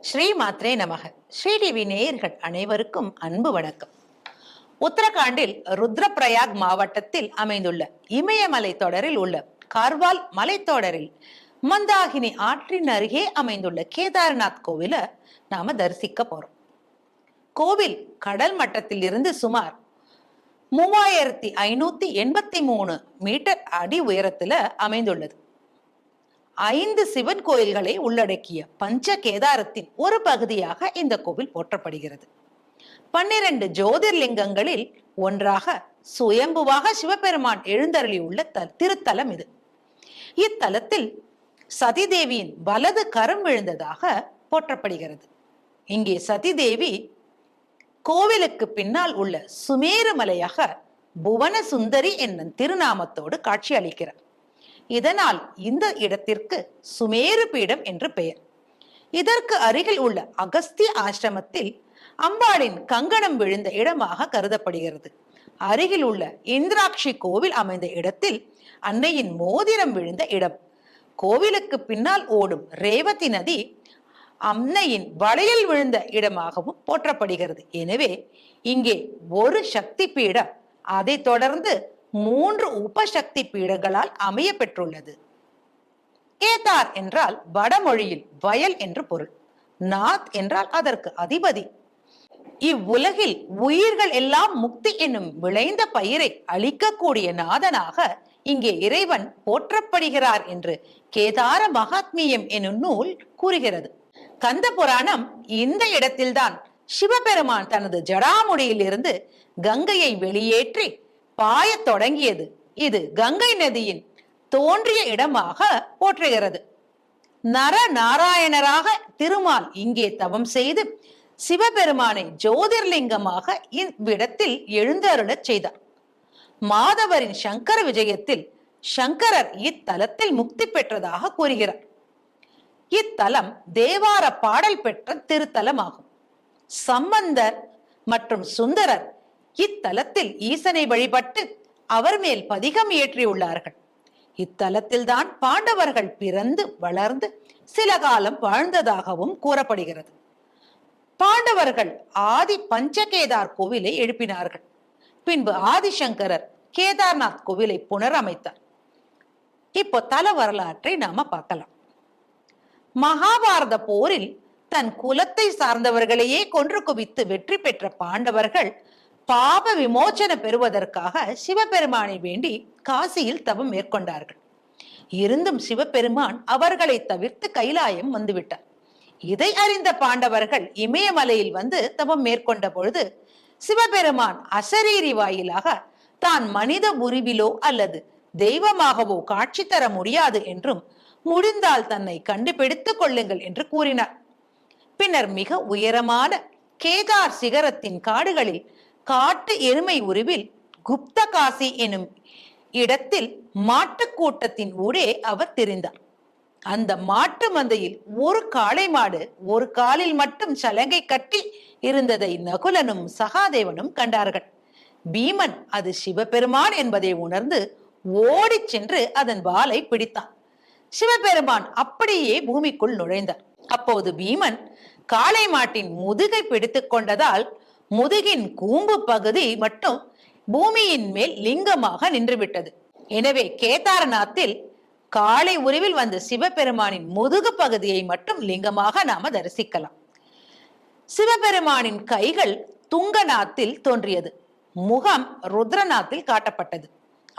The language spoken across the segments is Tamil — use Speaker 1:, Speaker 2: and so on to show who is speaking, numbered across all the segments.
Speaker 1: ஸ்ரீ மாத்ரே நமக. ஸ்ரீ டிவி நேயர்கள் அனைவருக்கும் அன்பு வணக்கம். உத்தரகாண்டில் ருத்ரபிரயாக் மாவட்டத்தில் அமைந்துள்ள இமயமலை தொடரில் உள்ள கார்வால் மலைத்தொடரில் மந்தாகினி ஆற்றின் அருகே அமைந்துள்ள கேதார்நாத் கோவில நாம தரிசிக்க போறோம். கோவில் கடல் மட்டத்தில் இருந்து சுமார் மூவாயிரத்தி ஐநூத்தி எண்பத்தி மூணு மீட்டர் அடி உயரத்துல அமைந்துள்ளது. ஐந்து சிவன் கோயில்களை உள்ளடக்கிய பஞ்ச கேதாரத்தின் ஒரு பகுதியாக இந்த கோவில் போற்றப்படுகிறது. பன்னிரண்டு ஜோதிர்லிங்கங்களில் ஒன்றாக சுயம்புவாக சிவபெருமான் எழுந்தருளியுள்ள த திருத்தலம் இது. இத்தலத்தில் சதிதேவியின் வலது கரம் விழுந்ததாக போற்றப்படுகிறது. இங்கே சதிதேவி கோவிலுக்கு பின்னால் உள்ள சுமேரு மலையாக புவன சுந்தரி என்னும் திருநாமத்தோடு காட்சி அளிக்கிறார். இதனால் இந்த இடத்திற்கு சுமேரு பீடம் என்று பெயர். இதற்கு அருகில் உள்ள அகஸ்திய ஆசிரமத்தில் அம்பாளின் கங்கணம் விழுந்த இடமாக கருதப்படுகிறது. அருகில் உள்ள இந்திராட்சி கோவில் அமைந்த இடத்தில் அன்னையின் மோதிரம் விழுந்த இடம். கோவிலுக்கு பின்னால் ஓடும் ரேவதி நதி அம்னையின் வளையல் விழுந்த இடமாகவும் போற்றப்படுகிறது. எனவே இங்கே ஒரு சக்தி பீடம் அதைத் தொடர்ந்து மூன்று உபசக்தி பீடங்களால் அமைய பெற்றுள்ளது கேதார் என்றால் வடமொழியில் வயல் என்று பொருள் நாத் என்றால் அதற்கு அதிபதி. இவ்வுலகில் உயிர்கள் எல்லாம் முக்தி என்னும் விளைந்த பயிரை அளிக்கக்கூடிய நாதனாக இங்கே இறைவன் போற்றப்படுகிறார் என்று கேதார மகாத்மியம் என்னும் நூல் கூறுகிறது. கந்த புராணம் இந்த இடத்தில்தான் சிவபெருமான் தனது ஜடாமுடியில் இருந்து கங்கையை வெளியேற்றி பாயத் தொடங்கியது. இது கங்கை நதியின் தோன்றிய இடமாக போற்றுகிறது. நர நாராயணராக திருமால் இங்கே தவம் செய்து சிவபெருமானை ஜோதிர்லிங்கமாக இவ்விடத்தில் எழுந்தருளச் செய்தார். மாதவரின் சங்கர விஜயத்தில் சங்கரர் இத்தலத்தில் முக்தி பெற்றதாக கூறுகிறார். இத்தலம் தேவார பாடல் பெற்ற திருத்தலமாகும். சம்பந்தர் மற்றும் சுந்தரர் இத்தலத்தில் ஈசனை வழிபட்டு அவர் மேல் பதிகம் ஏற்றியுள்ளார்கள் இத்தலத்தில்தான் பாண்டவர்கள் பிறந்து வளர்ந்து சில காலம் வாழ்ந்ததாகவும் கூறப்படுகிறது. பாண்டவர்கள் ஆதி பஞ்சகேதார் கோவிலை எழுப்பினார்கள். பின்பு ஆதிசங்கரர் கேதார்நாத் கோவிலை புனரமைத்தார். இப்போ தல வரலாற்றை நாம பார்க்கலாம். மகாபாரத போரில் தன் குலத்தை சார்ந்தவர்களையே கொன்று குவித்து வெற்றி பெற்ற பாண்டவர்கள் பாப விமோச்சன பெறுவதற்காக சிவபெருமானை வேண்டி காசியில் தவம் மேற்கொண்டார்கள். இருந்தும் சிவபெருமான் அவர்களை தவிர்த்து கைலாயம் வந்துவிட்டார். இதை அறிந்த பாண்டவர்கள் இமயமலையில் வந்து தவம் மேற்கொண்ட பொழுது சிவபெருமான் அசரீரி வாயிலாக தான் மனித உருவிலோ அல்லது தெய்வமாகவோ காட்சி தர முடியாது என்றும் முடிந்தால் தன்னை கண்டுபிடித்துக் கொள்ளுங்கள் என்று கூறினார். பின்னர் மிக உயரமான கேதார் சிகரத்தின் காடுகளில் காட்டு எருமை உருவில் குப்த காசி எனும் இடத்தில் மாட்டுக்கூட்டத்தின் கூட்டத்தின் அவர் தெரிந்தார். அந்த மாட்டு மந்தையில் ஒரு காளை மாடு ஒரு காலில் மட்டும் சலங்கை கட்டி இருந்ததை நகுலனும் சகாதேவனும் கண்டார்கள். பீமன் அது சிவபெருமான் என்பதை உணர்ந்து ஓடிச் சென்று அதன் வாளை பிடித்தான். சிவபெருமான் அப்படியே பூமிக்குள் நுழைந்தார். அப்போது பீமன் காளை மாட்டின் முதுகை பிடித்து கொண்டதால் முதுகின் கூம்பு பகுதி மட்டும் பூமியின் மேல் லிங்கமாக நின்றுவிட்டது. எனவே கேதாரநாத்தில் காளை உருவில் வந்த சிவபெருமானின் முதுகு பகுதியை மட்டும் லிங்கமாக நாம தரிசிக்கலாம். சிவபெருமானின் கைகள் துங்கநாத்தில் தோன்றியது. முகம் ருத்ரநாத்தில் காட்டப்பட்டது.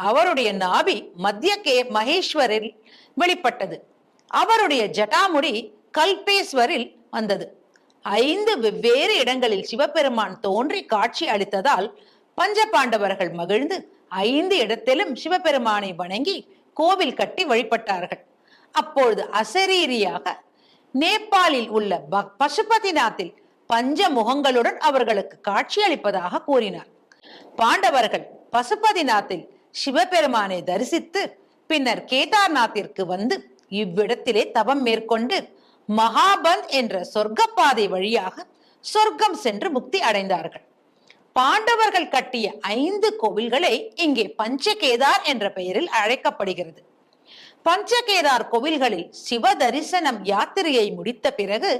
Speaker 1: அவருடைய நாபி மத்திய கே மகேஸ்வரில் வெளிப்பட்டது. அவருடைய ஜட்டாமுடி கல்பேஸ்வரில் வந்தது. ஐந்து வெவ்வேறு இடங்களில் சிவபெருமான் தோன்றி காட்சி அளித்ததால் பஞ்ச பாண்டவர்கள் மகிழ்ந்து ஐந்து இடத்திலும் சிவபெருமானை வணங்கி கோவில் கட்டி வழிபட்டார்கள். அப்பொழுது அசரீரியாக நேபாளில் உள்ள ப- பசுபதிநாத்தில் பஞ்ச முகங்களுடன் அவர்களுக்கு காட்சி அளிப்பதாக கூறினார். பாண்டவர்கள் பசுபதிநாத்தில் சிவபெருமானை தரிசித்து பின்னர் கேதார்நாத்திற்கு வந்து இவ்விடத்திலே தவம் மேற்கொண்டு மகாபந்த் என்ற சொர்க்கப்பாதை வழியாக சொர்க்கம் சென்று முக்தி அடைந்தார்கள். பாண்டவர்கள் கட்டிய ஐந்து கோவில்களை இங்கே பஞ்சகேதார் என்ற பெயரில் அழைக்கப்படுகிறது. பஞ்சகேதார் கோவில்களில் சிவ தரிசனம் யாத்திரையை முடித்த பிறகு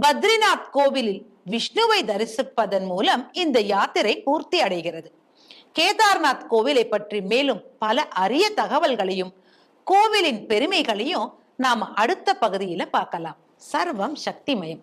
Speaker 1: பத்ரிநாத் கோவிலில் விஷ்ணுவை தரிசிப்பதன் மூலம் இந்த யாத்திரை பூர்த்தி அடைகிறது. கேதார்நாத் கோவிலை பற்றி மேலும் பல அரிய தகவல்களையும் கோவிலின் பெருமைகளையும் நாம அடுத்த பகுதியில பார்க்கலாம். சர்வம் சக்திமயம்.